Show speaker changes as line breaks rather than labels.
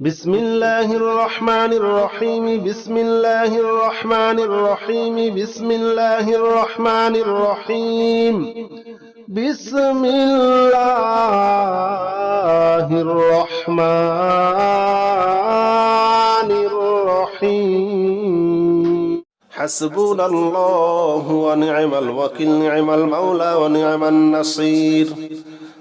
بسم الله الرحمن الرحيم بسم الله الرحمن الرحيم بسم الله الرحمن الرحيم. بسم الله الرحمن الرحيم. حسبنا الله ونعم الوكيل نعم المولى ونعم النصير.